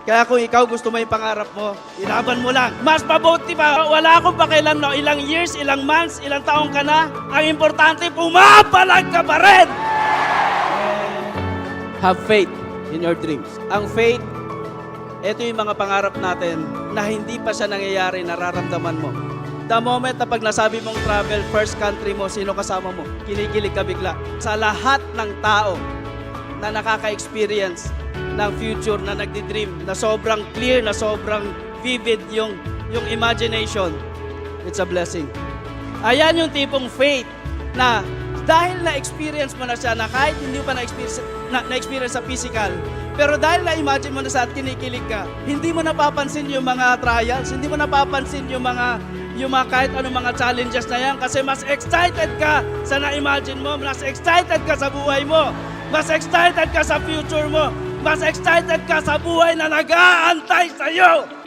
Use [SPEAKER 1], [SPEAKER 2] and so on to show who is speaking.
[SPEAKER 1] Kaya kung ikaw gusto mo yung pangarap mo, ilaban mo lang. Mas mabuti pa, wala akong pakialam na ilang years, ilang months, ilang taong ka na. Ang importante, pumapalag ka pa rin! Have faith in your dreams. Ang faith, ito yung mga pangarap natin na hindi pa siya nangyayari, nararamdaman mo. The moment na pag nasabi mong travel, first country mo, sino kasama mo, kinikilig ka bigla. Sa lahat ng tao na nakaka-experience ng future na nagdi-dream, na sobrang clear, na sobrang vivid yung, yung imagination, it's a blessing. Ayan yung tipong faith na dahil na-experience mo na siya na kahit hindi pa na-experience, na, na-experience sa physical, pero dahil na-imagine mo na sa at kinikilig ka, hindi mo napapansin yung mga trials, hindi mo napapansin yung mga yung mga kahit anong mga challenges na yan kasi mas excited ka sa na-imagine mo, mas excited ka sa buhay mo, mas excited ka sa future mo, mas excited ka sa buhay na nag-aantay sa'yo.